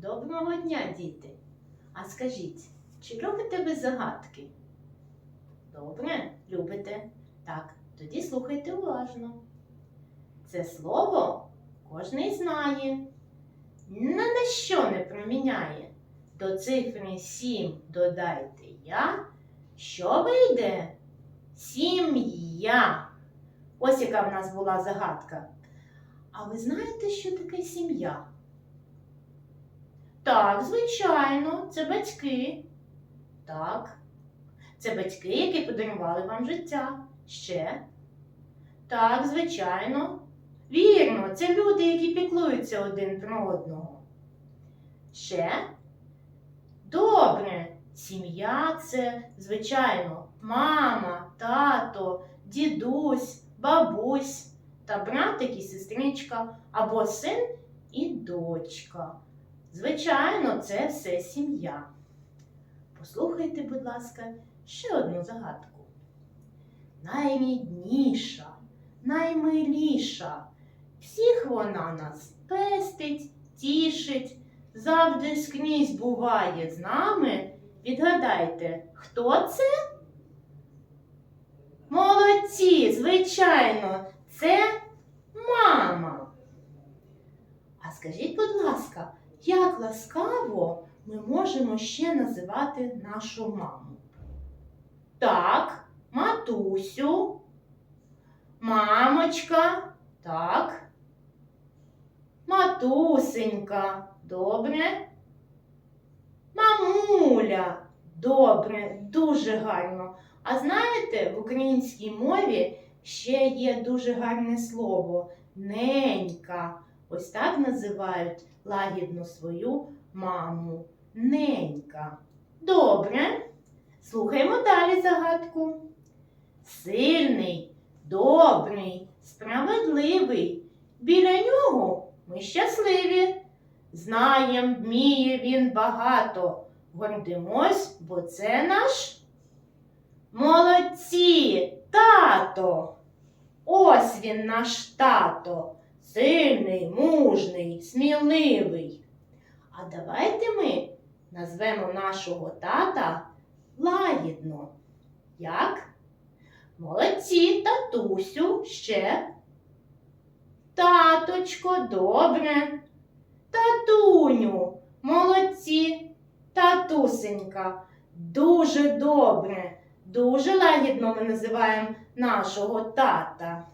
Доброго дня, діти! А скажіть, чи любите ви загадки? Добре, любите. Так, тоді слухайте уважно. Це слово кожний знає. На що не проміняє. До цифри 7 додайте я. Що вийде? Сім'я. Ось яка в нас була загадка. А ви знаєте, що таке сім'я? Так, звичайно, це батьки. Так. Це батьки, які подарували вам життя. Ще. Так, звичайно. Вірно, це люди, які піклуються один про одного. Ще. Добре. Сім'я це, звичайно, мама, тато, дідусь, бабусь та братик і сестричка або син і дочка. Звичайно, це все сім'я. Послухайте, будь ласка, ще одну загадку. Найрідніша, наймиліша, всіх вона нас пестить, тішить, завжди скрізь буває з нами. Відгадайте, хто це? Молодці, звичайно, це мама. А скажіть, будь ласка, як ласкаво ми можемо ще називати нашу маму? Так, матусю, мамочка, так. Матусенька, добре. Мамуля, добре, дуже гарно. А знаєте, в українській мові ще є дуже гарне слово ненька. Ось так називають лагідно свою маму. Ненька. Добре. Слухаємо далі загадку. Сильний, добрий, справедливий. Біля нього ми щасливі. Знаєм, вміє він багато. Гордимось, бо це наш молодці, тато. Ось він наш тато. Сильний, мужний, сміливий. А давайте ми назвемо нашого тата лагідно. Як? Молодці, татусю, ще. Таточко, добре. Татуню, молодці, татусенька, дуже добре, дуже лагідно ми називаємо нашого тата.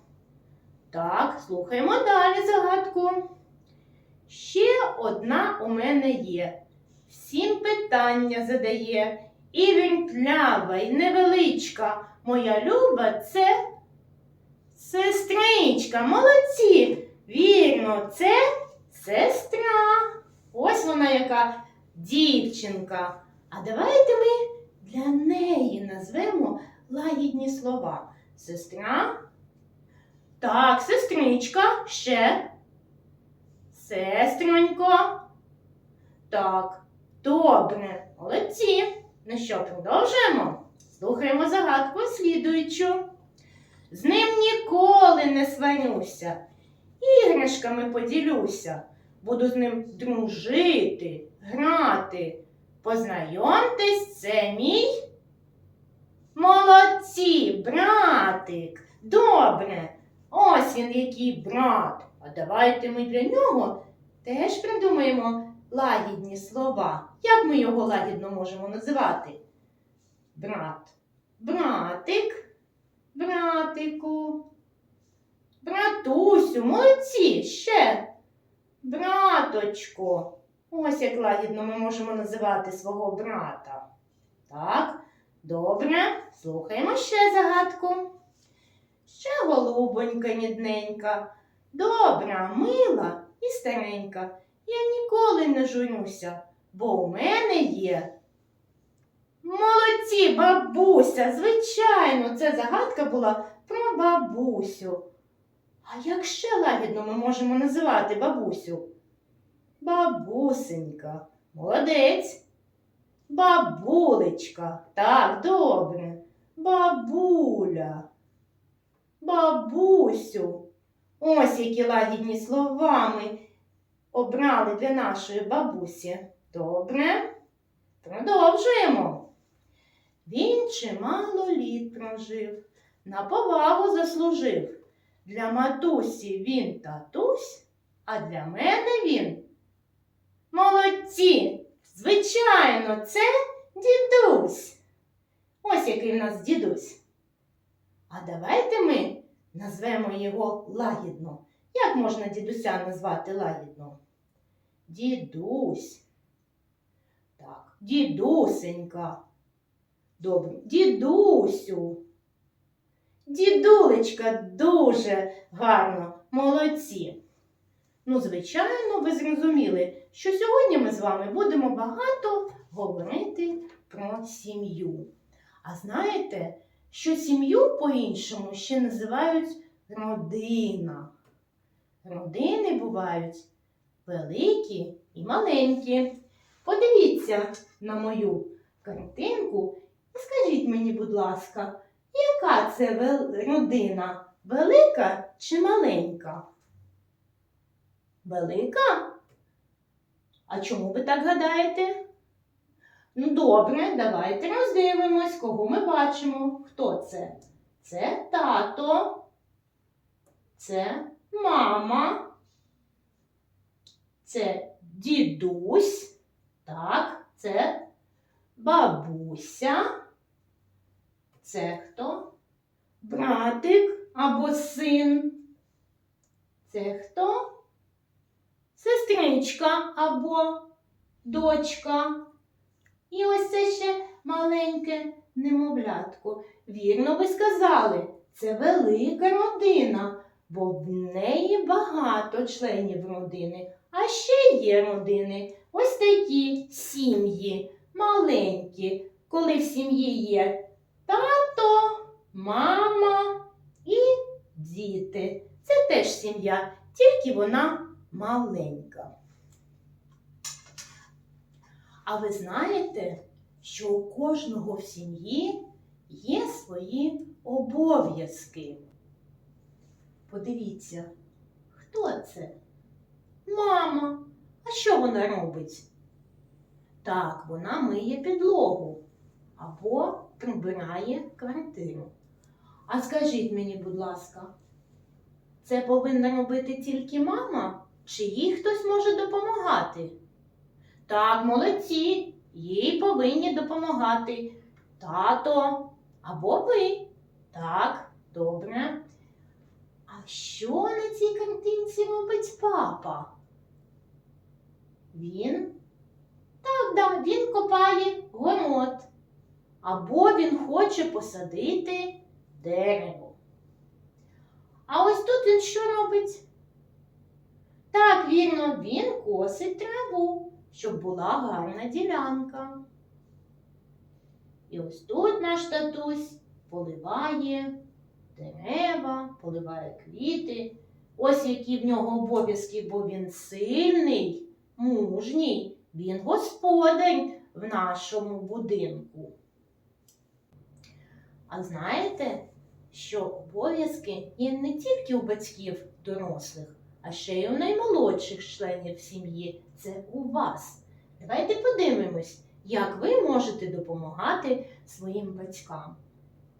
Так, слухаємо далі загадку. Ще одна у мене є. Всім питання задає. І вінтлява, і невеличка. Моя люба це сестричка. Молодці. Вірно, це сестра. Ось вона яка дівчинка. А давайте ми для неї назвемо лагідні слова. Сестра. Так, сестричка, ще. Сестронько. Так, добре, молодці. Ну що, продовжуємо? Слухаємо загадку слідуючу. З ним ніколи не сварюся, іграшками поділюся. Буду з ним дружити, грати. Познайомтесь, це мій молодці, братик. Добре. Ось він який брат. А давайте ми для нього теж придумаємо лагідні слова. Як ми його лагідно можемо називати? Брат. Братик. Братику. Братусю, молодці, ще. Браточко. Ось як лагідно ми можемо називати свого брата. Так, добре, слухаємо ще загадку. Ще голубонька рідненька, добра, мила і старенька. Я ніколи не журюся, бо у мене є. Молодці, бабуся, звичайно, це загадка була про бабусю. А як ще лагідно ми можемо називати бабусю? Бабусенька, молодець. Бабулечка, так, добре. Бабуля. Бабусю. Ось які лагідні слова ми обрали для нашої бабусі? Добре. Продовжуємо. Він чимало літ прожив, на повагу заслужив. Для матусі він татусь, а для мене він. Молодці! Звичайно, це дідусь. Ось який в нас дідусь. А давайте ми назвемо його лагідно. Як можна дідуся назвати лагідно? Дідусь. Так, дідусенька. Добре, дідусю. Дідулечка дуже гарно, молодці. Ну, звичайно, ви зрозуміли, що сьогодні ми з вами будемо багато говорити про сім'ю. А знаєте, що сім'ю по-іншому ще називають родина. Родини бувають великі і маленькі. Подивіться на мою картинку і скажіть мені, будь ласка, яка це родина? Велика чи маленька? Велика? А чому ви так гадаєте? Ну, добре, давайте роздивимось, кого ми бачимо. Хто це? Це тато, це мама, це дідусь, так, це бабуся. Це хто? Братик або син. Це хто? Сестричка або дочка. І ось це ще маленьке немовлятко. Вірно ви сказали, це велика родина, бо в неї багато членів родини. А ще є родини, ось такі сім'ї, маленькі, коли в сім'ї є тато, мама і діти. Це теж сім'я, тільки вона маленька. А ви знаєте, що у кожного в сім'ї є свої обов'язки? Подивіться, хто це? Мама. А що вона робить? Так, вона миє підлогу або прибирає квартиру. А скажіть мені, будь ласка, це повинна робити тільки мама, чи їй хтось може допомагати? Так, молодці, їй повинні допомагати тато або ви. Так, добре. А що на цій картинці робить папа? Він? Так, да, він копає город. Або він хоче посадити дерево. А ось тут він що робить? Так, вірно, він косить траву, щоб була гарна ділянка. І ось тут наш татусь поливає дерева, поливає квіти. Ось які в нього обов'язки, бо він сильний, мужній, він господар в нашому будинку. А знаєте, що обов'язки є не тільки у батьків дорослих, а ще й у наймолодших членів сім'ї. Це у вас. Давайте подивимось, як ви можете допомагати своїм батькам.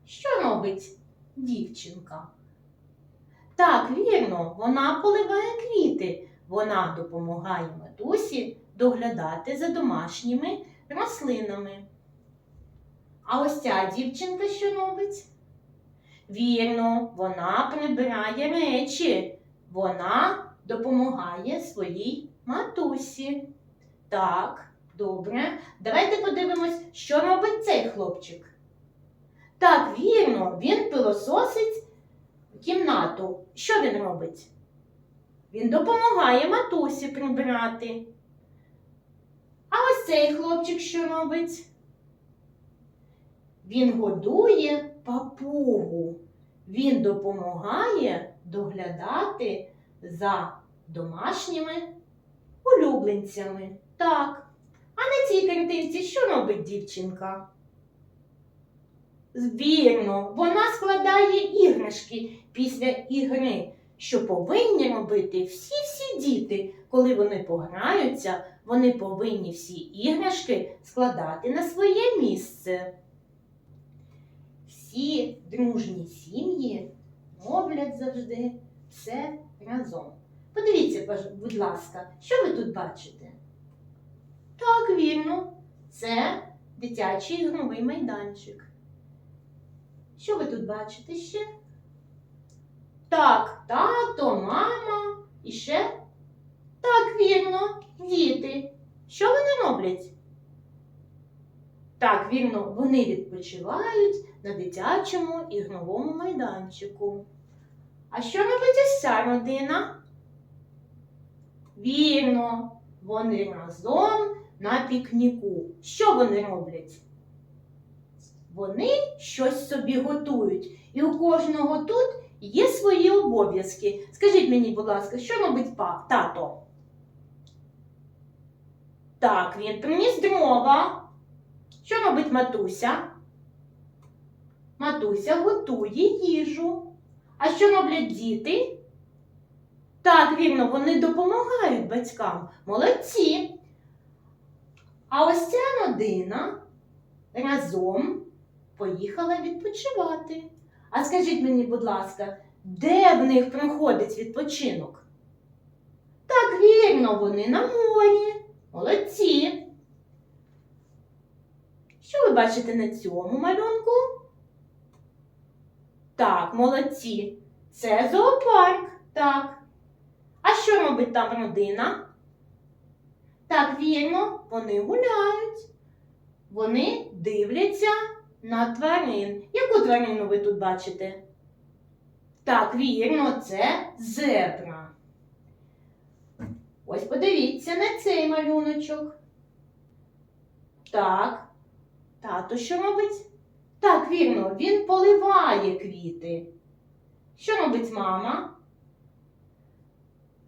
Що робить дівчинка? Так, вірно, вона поливає квіти. Вона допомагає матусі доглядати за домашніми рослинами. А ось ця дівчинка що робить? Вірно, вона прибирає речі. Вона допомагає своїй матусі. Так, добре. Давайте подивимось, що робить цей хлопчик. Так, вірно, він пилососить кімнату. Що він робить? Він допомагає матусі прибирати. А ось цей хлопчик що робить? Він годує папугу. Він допомагає доглядати за домашніми улюбленцями. Так. А на цій картинці що робить дівчинка? Вірно, вона складає іграшки після ігри, що повинні робити всі-всі діти, коли вони пограються, вони повинні всі іграшки складати на своє місце. Всі дружні сім'ї роблять завжди все разом. Подивіться, будь ласка, що ви тут бачите? Так, вірно, це дитячий ігровий майданчик. Що ви тут бачите ще? Так, тато, мама і ще? Так, вірно, діти. Що вони роблять? Так, вірно, вони відпочивають на дитячому ігровому майданчику. А що робить ось родина? Вірно, вони разом на пікніку. Що вони роблять? Вони щось собі готують. І у кожного тут є свої обов'язки. Скажіть мені, будь ласка, що робить па- тато? Так, він приніс дрова. Що робить матуся? Матуся готує їжу. А що роблять діти? Так, вірно, вони допомагають батькам. Молодці. А ось ця родина разом поїхала відпочивати. А скажіть мені, будь ласка, де в них проходить відпочинок? Так, вірно, вони на морі. Молодці. Що ви бачите на цьому малюнку? Так, молодці. Це зоопарк. Так. А що робить там родина? Так, вірно, вони гуляють. Вони дивляться на тварин. Яку тварину ви тут бачите? Так, вірно, це зебра. Ось подивіться на цей малюночок. Так. Тато що робить? Так, вірно, він поливає квіти. Що робить мама?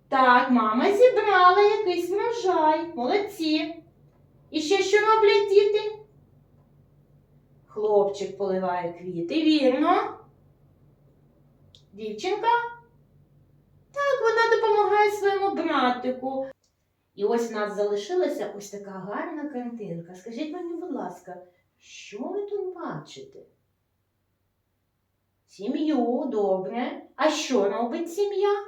Так, мама зібрала якийсь врожай. Молодці. І ще що роблять діти? Хлопчик поливає квіти, вірно. Дівчинка? Так, вона допомагає своєму братику. І ось в нас залишилася ось така гарна картинка. Скажіть мені, будь ласка, що ви тут бачите? Сім'ю, добре. А що робить сім'я?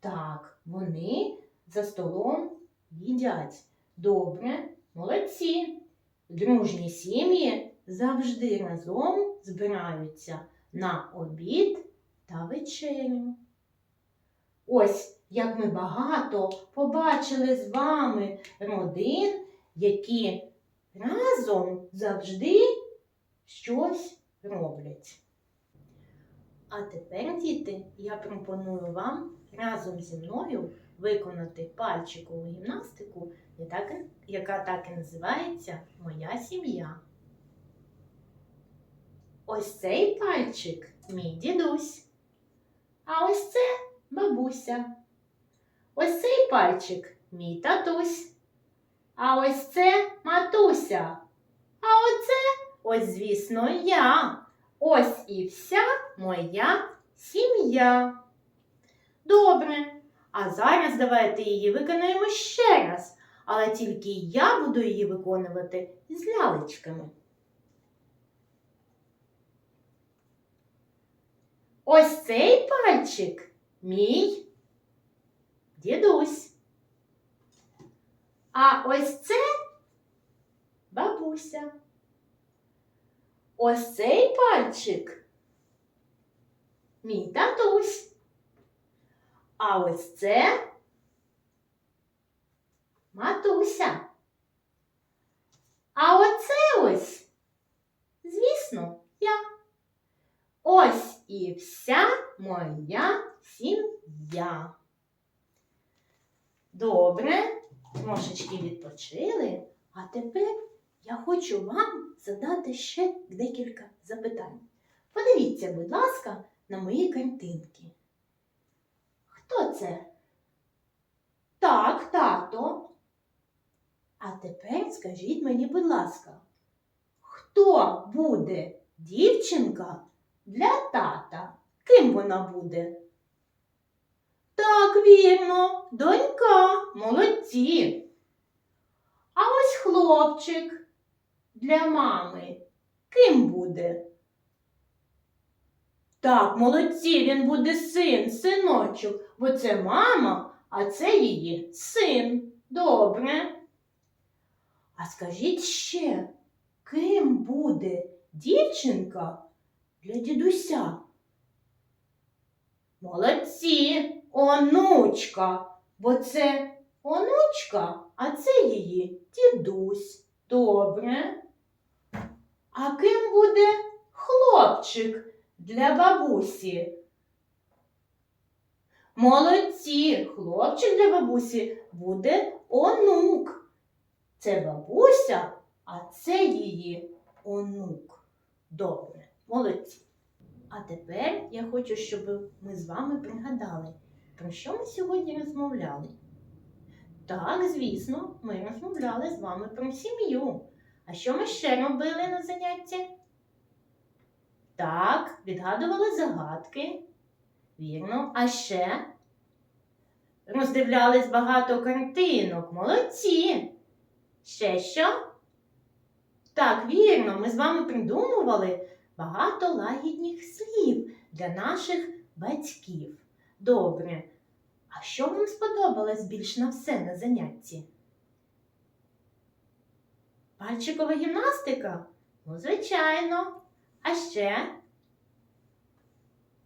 Так, вони за столом їдять. Добре, молодці. Дружні сім'ї завжди разом збираються на обід та вечерю. Ось як ми багато побачили з вами родин, які разом завжди щось роблять. А тепер, діти, я пропоную вам разом зі мною виконати пальчикову гімнастику, яка- так і називається Моя сім'я. Ось цей пальчик мій дідусь. А ось це бабуся. Ось цей пальчик мій татусь. А ось це матуся. А оце, ось, звісно, я. Ось і вся моя сім'я. Добре. А зараз давайте її виконаємо ще раз. Але тільки я буду її виконувати з лялечками. Ось цей пальчик мій дідусь. А ось це бабуся. Ось цей пальчик мій татусь. А ось це матуся. А оце ось, звісно, я. Ось і вся моя сім'я. Добре, трошечки відпочили, а тепер я хочу вам задати ще декілька запитань. Подивіться, будь ласка, на мої картинки. Хто це? Так, тато. А тепер скажіть мені, будь ласка, хто буде дівчинка для тата? Ким вона буде? Вірно, донька, молодці. А ось хлопчик для мами. Ким буде? Так, молодці, він буде син, синочок, бо це мама, а це її син. Добре. А скажіть ще, ким буде дівчинка для дідуся? Молодці, онучка, бо це онучка, а це її дідусь. Добре. А ким буде хлопчик для бабусі? Молодці, хлопчик для бабусі буде онук. Це бабуся, а це її онук. Добре, молодці. А тепер я хочу, щоб ми з вами пригадали, про що ми сьогодні розмовляли. Так, звісно, ми розмовляли з вами про сім'ю. А що ми ще робили на занятті? Так, відгадували загадки. Вірно. А ще роздивлялись багато картинок. Молодці. Ще що? Так, вірно, ми з вами придумували багато лагідних слів для наших батьків. Добре. А що вам сподобалось більш на все на занятті? Пальчикова гімнастика? Ну, звичайно. А ще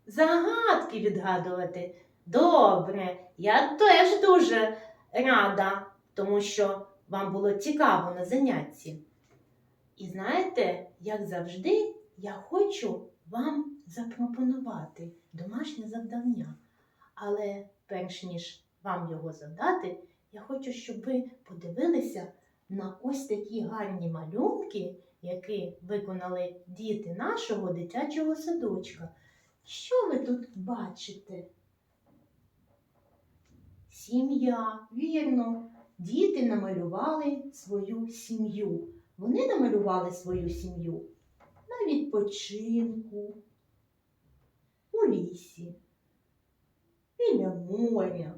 загадки відгадувати. Добре, я теж дуже рада, тому що вам було цікаво на занятті. І знаєте, як завжди, я хочу вам запропонувати домашнє завдання. Але перш ніж вам його завдати, я хочу, щоб ви подивилися на ось такі гарні малюнки, які виконали діти нашого дитячого садочка. Що ви тут бачите? Сім'я, вірно. Діти намалювали свою сім'ю. Вони намалювали свою сім'ю на відпочинку, у лісі, біля моря,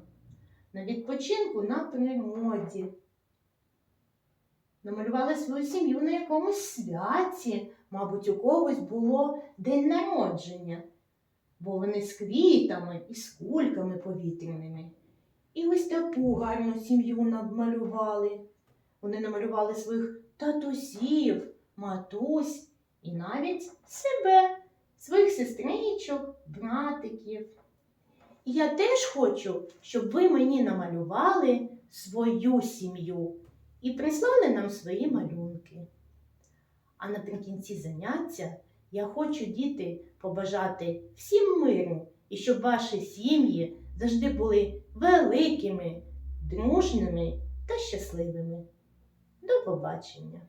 на відпочинку на природі. Намалювали свою сім'ю на якомусь святі, мабуть, у когось було день народження, бо вони з квітами і з кульками повітряними. І ось таку гарну сім'ю намалювали. Вони намалювали своїх татусів, матусь і навіть себе, своїх сестричок, братиків. І я теж хочу, щоб ви мені намалювали свою сім'ю і прислали нам свої малюнки. А наприкінці заняття я хочу, діти, побажати всім миру і щоб ваші сім'ї завжди були великими, дружними та щасливими. До побачення!